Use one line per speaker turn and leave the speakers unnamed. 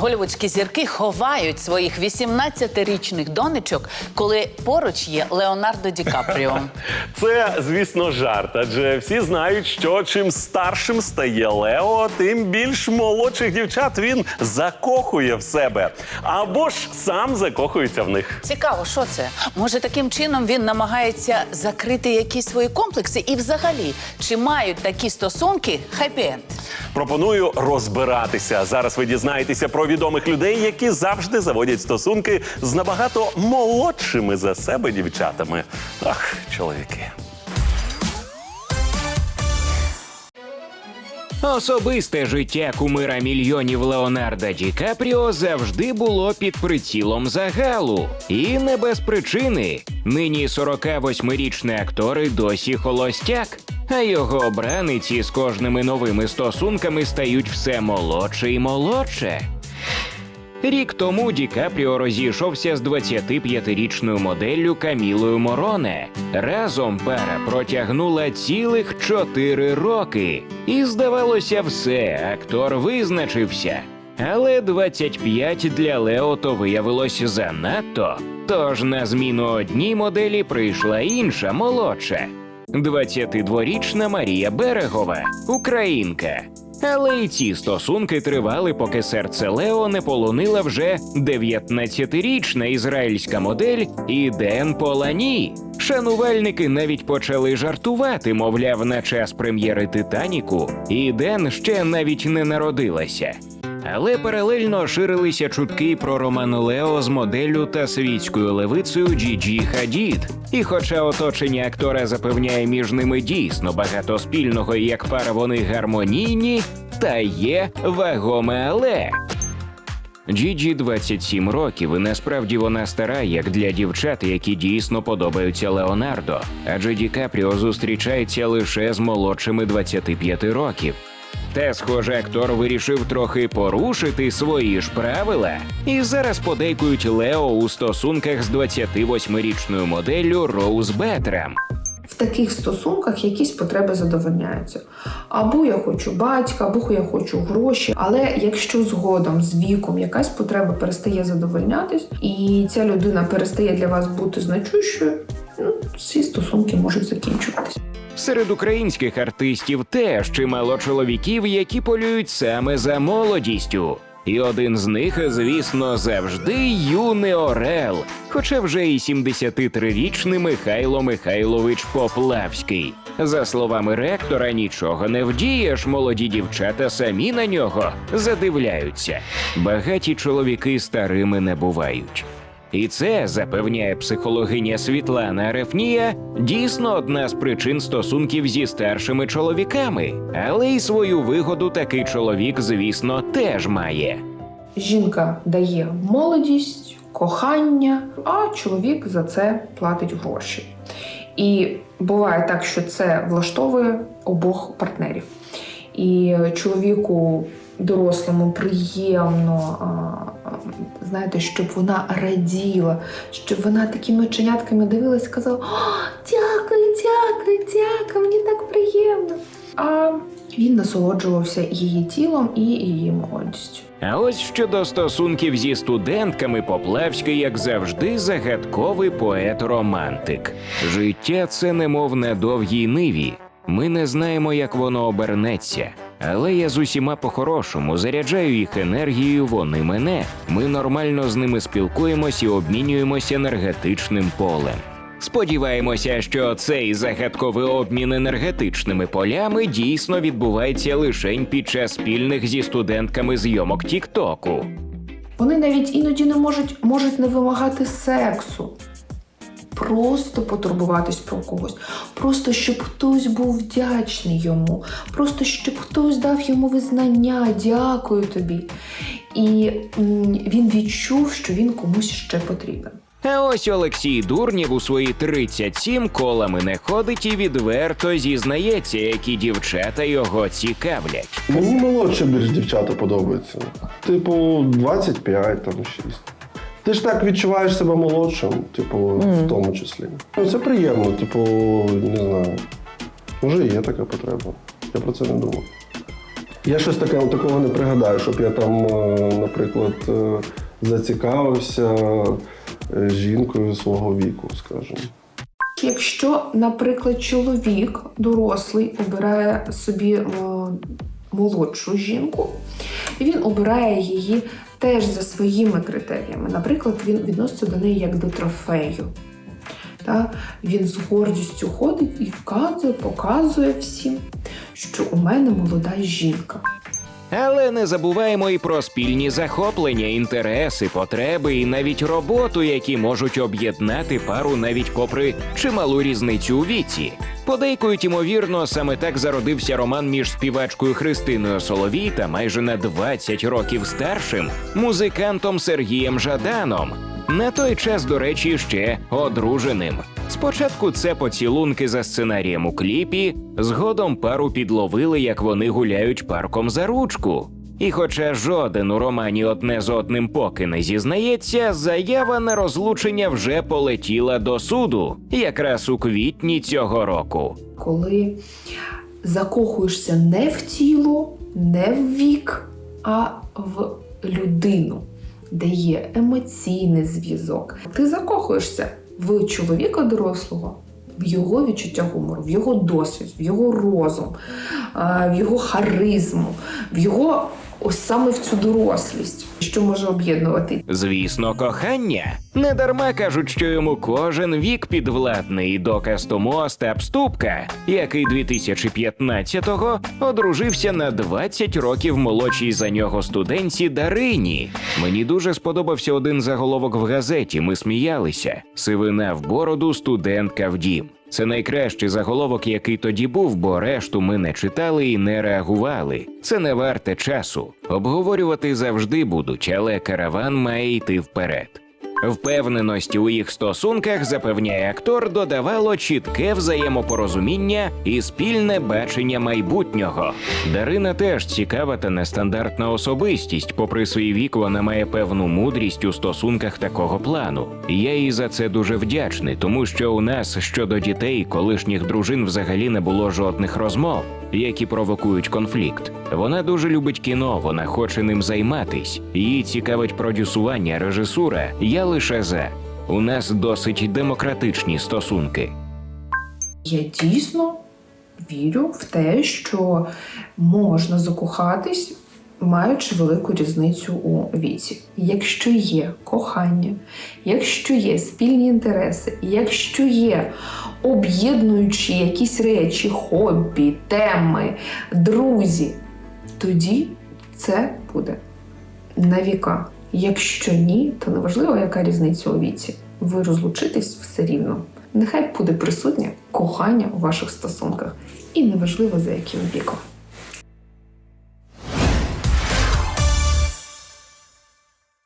Голівудські зірки ховають своїх 18-річних донечок, коли поруч є Леонардо Ді Капріо.
Це, звісно, жарт, адже всі знають, що чим старшим стає Лео, тим більш молодших дівчат він закохує в себе або ж сам закохується в них.
Цікаво, що це? Може, таким чином він намагається закрити якісь свої комплекси? І взагалі, чи мають такі стосунки хеппі-енд?
Пропоную розбиратися. Зараз ви дізнаєтеся про відомих людей, які завжди заводять стосунки з набагато молодшими за себе дівчатами. Ах, чоловіки.
Особисте життя кумира мільйонів Леонарда Ді Капріо завжди було під прицілом загалу. І не без причини. Нині 48-річний актор і досі холостяк. А його обраниці з кожними новими стосунками стають все молодше і молодше. Рік тому Ді Капріо розійшовся з 25-річною моделлю Камілою Мороне. Разом пара протягнула цілих 4 роки. І здавалося, все, актор визначився. Але 25 для Лео то виявилось занадто. Тож на зміну одній моделі прийшла інша молодша. 22-річна Марія Берегова, українка. Але й ці стосунки тривали, поки серце Лео не полонила вже 19-річна ізраїльська модель Іден Полані. Шанувальники навіть почали жартувати, мовляв, на час прем'єри Титаніку Іден ще навіть не народилася. Але паралельно ширилися чутки про роман Лео з моделлю та світською левицею Джіджі Хадід. І хоча оточення актора запевняє між ними дійсно багато спільного, і як пара вони гармонійні, та є вагоме але. Джіджі 27 років, і насправді вона стара, як для дівчат, які дійсно подобаються Леонардо. Адже Ді Капріо зустрічається лише з молодшими 25 років. Та, схоже, актор вирішив трохи порушити свої ж правила, і зараз подейкують Лео у стосунках з 28-річною моделлю Роуз Бетрам.
В таких стосунках якісь потреби задовольняються. Або я хочу батька, або я хочу гроші. Але якщо згодом з віком якась потреба перестає задовольнятись, і ця людина перестає для вас бути значущою, ну, ці стосунки можуть закінчуватись.
Серед українських артистів теж чимало чоловіків, які полюють саме за молодістю. І один з них, звісно, завжди юний Орел, хоча вже і 73-річний Михайло Михайлович Поплавський. За словами ректора, нічого не вдієш, молоді дівчата самі на нього задивляються. Багаті чоловіки старими не бувають. І це запевняє психологиня Світлана Арефнія, дійсно одна з причин стосунків зі старшими чоловіками, але й свою вигоду такий чоловік, звісно, теж має.
Жінка дає молодість, кохання, а чоловік за це платить гроші. І буває так, що це влаштовує обох партнерів. І чоловіку дорослому приємно, знаєте, щоб вона раділа, щоб вона такими оченятками дивилась і казала: О, дякую, дякую, дякую, мені так приємно. А він насолоджувався її тілом і її молодістю.
А ось щодо стосунків зі студентками, Поплавський, як завжди, загадковий поет-романтик. Життя це немов на довгій ниві. Ми не знаємо, як воно обернеться. Але я з усіма по-хорошому заряджаю їх енергією, вони мене. Ми нормально з ними спілкуємось і обмінюємося енергетичним полем. Сподіваємося, що цей загадковий обмін енергетичними полями дійсно відбувається лише під час спільних зі студентками зйомок Тіктоку.
Вони навіть іноді не можуть, можуть не вимагати сексу. Просто потурбуватись про когось, просто щоб хтось був вдячний йому, просто щоб хтось дав йому визнання, дякую тобі. І він відчув, що він комусь ще потрібен.
А ось Олексій Дурнів у свої 37 колами не ходить і відверто зізнається, які дівчата його цікавлять.
Мені молодше більш дівчата подобаються. Типу, 25, там 6. Ти ж так відчуваєш себе молодшим, типу, в тому числі. Ну, це приємно, типу, не знаю. Може, є така потреба. Я про це не думав. Я щось таке, такого не пригадаю, щоб я там, е, наприклад, е, зацікавився е, жінкою свого віку, скажімо.
Якщо, наприклад, чоловік дорослий обирає собі молодшу жінку, і він обирає її теж за своїми критеріями. Наприклад, він відноситься до неї як до трофею. Та? Він з гордістю ходить і вказує, показує всім, що у мене молода жінка.
Але не забуваємо і про спільні захоплення, інтереси, потреби і навіть роботу, які можуть об'єднати пару навіть попри чималу різницю у віці. Подейкують, ймовірно, саме так зародився роман між співачкою Христиною Соловій та майже на 20 років старшим музикантом Сергієм Жаданом. На той час, до речі, ще одруженим. Спочатку це поцілунки за сценарієм у кліпі, згодом пару підловили, як вони гуляють парком за ручку. І хоча жоден у романі одне з одним поки не зізнається, заява на розлучення вже полетіла до суду, якраз у квітні цього року.
коли закохуєшся не в тіло, не в вік, а в людину, де є емоційний зв'язок. Ти закохуєшся в чоловіка дорослого. В його відчуття гумору, в його досвід, в його розум, в його харизму, в його ось саме в цю дорослість, що може об'єднувати
Звісно, кохання. Недарма кажуть, що йому кожен вік підвладний. Доказ тому Остап Ступка, який 2015-го одружився на 20 років молодшій за нього студентці Дарині. Мені дуже сподобався один заголовок в газеті. Ми сміялися. Сивина в бороду, студентка в дім. Це найкращий заголовок, який тоді був, бо решту ми не читали і не реагували. Це не варте часу. Обговорювати завжди будуть, але караван має йти вперед. Впевненості у їх стосунках, запевняє актор, додавало чітке взаємопорозуміння і спільне бачення майбутнього. Дарина теж цікава та нестандартна особистість. Попри свій вік, вона має певну мудрість у стосунках такого плану. Я їй за це дуже вдячний, тому що у нас щодо дітей, колишніх дружин, взагалі не було жодних розмов, які провокують конфлікт. Вона дуже любить кіно, вона хоче ним займатись. Її цікавить продюсування, режисура. Я лише за. У нас досить демократичні стосунки.
Я дійсно вірю в те, що можна закохатись, маючи велику різницю у віці. Якщо є кохання, якщо є спільні інтереси, якщо є об'єднуючі якісь речі, хобі, теми, друзі, тоді це буде на віка. Якщо ні, то неважливо, яка різниця у віці. Ви розлучитесь все рівно. Нехай буде присутнє кохання у ваших стосунках, і неважливо за яким віком.